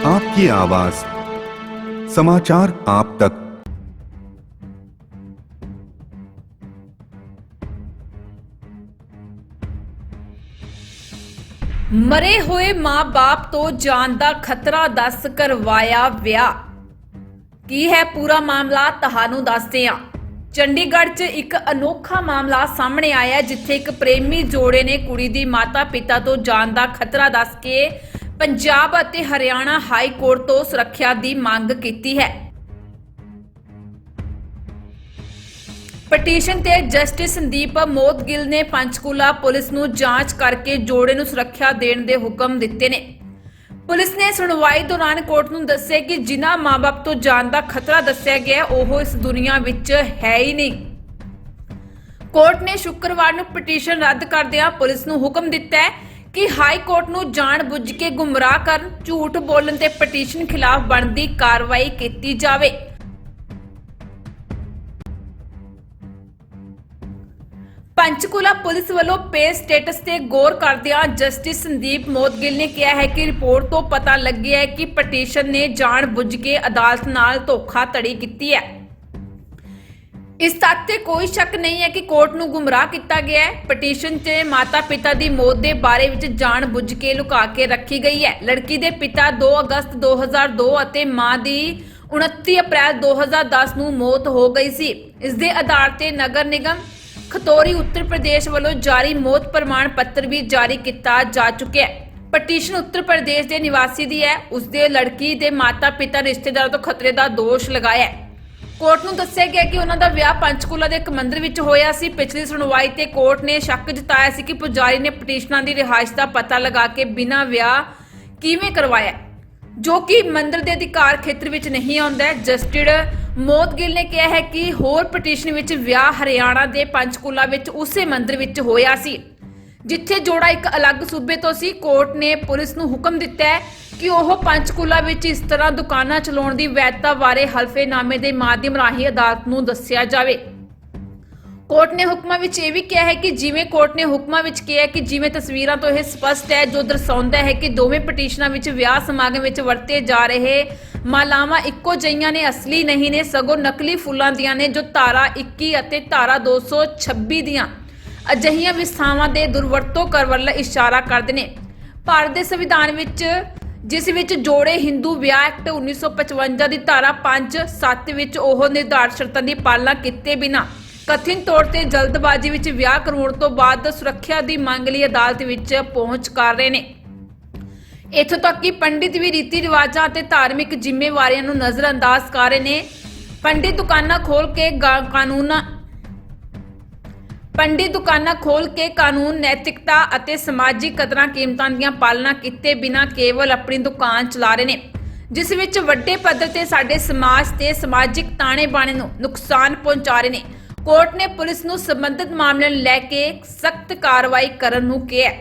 आपकी आवाज समाचार आप तक ਮਰੇ ਹੋਏ ਮਾਂ-ਬਾਪ ਤੋਂ ਜਾਨ ਦਾ ਖਤਰਾ ਦੱਸ ਕਰਵਾਇਆ ਵਿਆਹ ਕੀ ਹੈ ਪੂਰਾ ਮਾਮਲਾ ਤੁਹਾਨੂੰ ਦੱਸਦੇ ਹਾਂ ਚੰਡੀਗੜ੍ਹ 'ਚ ਇੱਕ ਅਨੋਖਾ ਮਾਮਲਾ ਸਾਹਮਣੇ ਆਇਆ ਹੈ, ਜਿੱਥੇ ਇੱਕ ਪ੍ਰੇਮੀ ਜੋੜੇ ਨੇ ਕੁੜੀ ਦੀ ਮਾਤਾ-ਪਿਤਾ ਤੋਂ ਜਾਨ ਦਾ ਖਤਰਾ ਦੱਸ ਕੇ ਪੰਜਾਬ ਅਤੇ ਹਰਿਆਣਾ ਹਾਈ ਕੋਰਟ ਤੋਂ ਸੁਰੱਖਿਆ ਦੀ ਮੰਗ ਕੀਤੀ ਹੈ। ਪਟੀਸ਼ਨ ਤੇ ਜਸਟਿਸ ਸੰਦੀਪ ਮੋਦਗਿਲ ਨੇ ਪੰਚਕੂਲਾ ਪੁਲਿਸ ਨੂੰ ਜਾਂਚ ਕਰਕੇ ਜੋੜੇ ਨੂੰ ਸੁਰੱਖਿਆ ਦੇਣ ਦੇ ਹੁਕਮ ਦਿੱਤੇ ਨੇ। ਪੁਲਿਸ ਨੇ ਸੁਣਵਾਈ ਦੌਰਾਨ ਕੋਰਟ ਨੂੰ ਦੱਸਿਆ ਕਿ ਜਿਨ੍ਹਾਂ ਮਾਪੇ ਤੋਂ ਜਾਨ ਦਾ ਖਤਰਾ ਦੱਸਿਆ ਗਿਆ, ਉਹ ਇਸ ਦੁਨੀਆ ਵਿੱਚ ਹੈ ਹੀ ਨਹੀਂ। ਕੋਰਟ ਨੇ ਸ਼ੁੱਕਰਵਾਰ ਨੂੰ ਪਟੀਸ਼ਨ ਰੱਦ ਕਰਦਿਆਂ ਪੁਲਿਸ ਨੂੰ ਹੁਕਮ ਦਿੱਤਾ ਹੈ ਕਿ ਹਾਈ ਕੋਰਟ ਨੂੰ ਜਾਣ ਕੇ ਗੁੰਮਰਾਹ ਕਰਨ, ਝੂਠ ਬੋਲਣ ਤੇ ਪਟੀਸ਼ਨ ਖਿਲਾਫ ਬਣਦੀ ਕਾਰਵਾਈ ਕੀਤੀ ਜਾਵੇ। ਪੰਚਕੂਲਾ ਪੁਲਿਸ ਵੱਲੋਂ ਪੇ ਸਟੇਟਸ ਤੇ ਗੌਰ ਕਰਦਿਆਂ ਜਸਟਿਸ ਸੰਦੀਪ ਮੋਦਗਿਲ ਨੇ ਕਿਹਾ ਹੈ ਕਿ ਰਿਪੋਰਟ ਤੋਂ ਪਤਾ ਲੱਗਿਆ ਹੈ ਕਿ ਪਟੀਸ਼ਨ ਨੇ ਜਾਣ ਬੁੱਝ ਕੇ ਅਦਾਲਤ ਨਾਲ ਧੋਖਾ ਧੜੀ ਕੀਤੀ ਹੈ। ਇਸ ਤੱਥ ਤੇ ਕੋਈ ਸ਼ੱਕ ਨਹੀਂ ਹੈ ਕਿ ਕੋਰਟ ਨੂੰ ਗੁੰਮਰਾਹ ਕੀਤਾ ਗਿਆ ਹੈ। ਪਟੀਸ਼ਨ 'ਤੇ ਮਾਤਾ-ਪਿਤਾ ਦੀ ਮੌਤ ਦੇ ਬਾਰੇ ਵਿੱਚ ਜਾਣ ਬੁੱਝ ਕੇ ਲੁਕਾ ਕੇ ਰੱਖੀ ਗਈ ਹੈ। ਲੜਕੀ ਦੇ ਪਿਤਾ 2 ਅਗਸਤ 2002 ਅਤੇ ਮਾਂ ਦੀ 29 ਅਪ੍ਰੈਲ 2010 ਨੂੰ ਮੌਤ ਹੋ ਗਈ ਸੀ। ਇਸ ਦੇ ਆਧਾਰ ਤੇ ਨਗਰ ਨਿਗਮ ਖਤੌਰੀ ਉੱਤਰ ਪ੍ਰਦੇਸ਼ ਵੱਲੋਂ ਜਾਰੀ ਮੌਤ ਪ੍ਰਮਾਣ ਪੱਤਰ ਵੀ ਜਾਰੀ ਕੀਤਾ ਜਾ ਚੁੱਕਿਆ ਹੈ। ਪਟੀਸ਼ਨ ਉੱਤਰ ਪ੍ਰਦੇਸ਼ ਦੇ ਨਿਵਾਸੀ ਦੀ ਹੈ। ਉਸ ਦੇ ਲੜਕੀ ਦੇ ਮਾਤਾ-ਪਿਤਾ ਰਿਸ਼ਤੇਦਾਰਾਂ ਤੋਂ ਖਤਰੇ ਦਾ ਦੋਸ਼ ਲਗਾਇਆ ਹੈ। ਕੋਰਟ ਨੂੰ ਦੱਸਿਆ ਗਿਆ ਕਿ ਉਹਨਾਂ ਦਾ ਵਿਆਹ ਪੰਚਕੂਲਾ ਦੇ ਇੱਕ ਮੰਦਿਰ ਵਿੱਚ ਹੋਇਆ ਸੀ। ਪਿਛਲੀ ਸੁਣਵਾਈ ਤੇ ਕੋਰਟ ਨੇ ਸ਼ੱਕ ਜਤਾਇਆ ਸੀ ਕਿ ਪੁਜਾਰੀ ਨੇ ਪਟੀਸ਼ਨਾਂ ਦੀ ਰਿਹਾਇਸ਼ ਦਾ ਪਤਾ ਲਗਾ ਕੇ ਬਿਨਾਂ ਵਿਆਹ ਕਿਵੇਂ ਕਰਵਾਇਆ। ਜੋ ਕਿ ਮੰਦਿਰ ਦੇ ਅਧਿਕਾਰ ਖੇਤਰ ਵਿੱਚ ਨਹੀਂ ਆਉਂਦਾ ਹੈ। ਜਸਟਿਡ ਮੋਦਗਿਲ ਨੇ ਕਿਹਾ ਹੈ ਕਿ ਹੋਰ ਪਟੀਸ਼ਨ ਵਿੱਚ ਵਿਆਹ ਹਰਿਆਣਾ ਦੇ ਪੰਚਕੂਲਾ ਵਿੱਚ ਉਸੇ ਮੰਦਿਰ ਵਿੱਚ ਹੋਇਆ ਸੀ। ਜਿੱਥੇ ਜੋੜਾ ਇੱਕ ਅਲੱਗ ਸੂਬੇ ਤੋਂ ਸੀ, ਕੋਰਟ ਨੇ ਪੁਲਿਸ ਨੂੰ ਹੁਕਮ ਦਿੱਤਾ ਹੈ ਕਿ ਉਹ ਪੰਚਕੂਲਾ ਵਿੱਚ ਇਸ ਤਰ੍ਹਾਂ ਦੁਕਾਨਾਂ ਚਲਾਉਣ ਦੀ ਵੈਧਤਾ ਬਾਰੇ ਹਲਫੇਨਾਮੇ ਦੇ ਮਾਧਿਅਮ ਰਾਹੀਂ ਅਦਾਲਤ ਨੂੰ ਦੱਸਿਆ ਜਾਵੇ। ਕੋਰਟ ਨੇ ਹੁਕਮਾਂ ਵਿੱਚ ਇਹ ਵੀ ਕਿਹਾ ਹੈ ਕਿ ਜਿਵੇਂ ਕੋਰਟ ਨੇ ਹੁਕਮਾਂ ਵਿੱਚ ਕਿਹਾ ਕਿ ਜਿਵੇਂ ਤਸਵੀਰਾਂ ਤੋਂ ਇਹ ਸਪਸ਼ਟ ਹੈ, ਜੋ ਦਰਸਾਉਂਦਾ ਹੈ ਕਿ ਦੋਵੇਂ ਪਟੀਸ਼ਨਾਂ ਵਿੱਚ ਵਿਆਹ ਸਮਾਗਮ ਵਿੱਚ ਵਰਤੇ ਜਾ ਰਹੇ ਮਾਲਾਵਾਂ ਇੱਕੋ ਜਿਹੀਆਂ ਨੇ, ਅਸਲੀ ਨਹੀਂ ਨੇ, ਸਗੋਂ ਨਕਲੀ ਫੁੱਲਾਂ ਦੀਆਂ ਨੇ, ਜੋ ਧਾਰਾ 21 ਅਤੇ ਧਾਰਾ 226 ਦੀਆਂ। ਅਜਿਹੀਆਂ ਵਿਸਥਾਵਾਂ ਦੇ ਦੁਰਵਰਤੋਂ ਕਰ ਵੱਲ ਇਸ਼ਾਰਾ ਕਰਦੇ ਨੇ। ਭਾਰਤ ਦੇ ਸੰਵਿਧਾਨ ਵਿੱਚ, ਜਿਸ ਵਿੱਚ ਜੋੜੇ ਹਿੰਦੂ ਵਿਆਹ ਐਕਟ 1955 ਦੀ ਧਾਰਾ 5 7 ਵਿੱਚ ਉਹ ਨਿਰਧਾਰਤ ਸ਼ਰਤਾਂ ਦੀ ਪਾਲਣਾ ਕੀਤੇ ਬਿਨਾ ਕਥਿਤ ਤੌਰ ਤੇ ਜਲਦਬਾਜ਼ੀ ਵਿੱਚ ਵਿਆਹ ਕਰਵਾਉਣ ਤੋਂ ਬਾਅਦ ਸੁਰੱਖਿਆ ਦੀ ਮੰਗ ਲਈ ਅਦਾਲਤ ਵਿੱਚ ਪਹੁੰਚ ਕਰ ਰਹੇ ਨੇ। ਇੱਥੋਂ ਤੱਕ ਕਿ ਪੰਡਿਤ ਵੀ ਰੀਤੀ ਰਿਵਾਜਾਂ ਅਤੇ ਧਾਰਮਿਕ ਜ਼ਿੰਮੇਵਾਰੀਆਂ ਨੂੰ ਨਜ਼ਰਅੰਦਾਜ਼ ਕਰ ਰਹੇ ਨੇ। ਪੰਡਿਤ ਦੁਕਾਨਾਂ ਖੋਲ ਕੇ ਕਾਨੂੰਨਾਂ ਪੰਡਿਤ ਦੁਕਾਨਾਂ ਖੋਲ ਕੇ ਕਾਨੂੰਨ, ਨੈਤਿਕਤਾ ਅਤੇ ਸਮਾਜਿਕ ਕਦਰਾਂ ਕੀਮਤਾਂ ਦੀਆਂ ਪਾਲਣਾ ਕੀਤੇ ਬਿਨਾਂ ਕੇਵਲ ਆਪਣੀ ਦੁਕਾਨ ਚਲਾ ਰਹੇ ਨੇ। ਜਿਸ ਵਿੱਚ ਵੱਡੇ ਪੱਧਰ ਤੇ ਸਾਡੇ ਸਮਾਜ ਤੇ ਸਮਾਜਿਕ ਤਾਣੇ ਬਾਣੇ ਨੂੰ ਨੁਕਸਾਨ ਪਹੁੰਚਾ ਰਹੇ ਨੇ। ਕੋਰਟ ਨੇ ਪੁਲਿਸ ਨੂੰ ਸੰਬੰਧਿਤ ਮਾਮਲੇ ਨੂੰ ਲੈ ਕੇ ਸਖਤ ਕਾਰਵਾਈ ਕਰਨ ਨੂੰ ਕਿਹਾ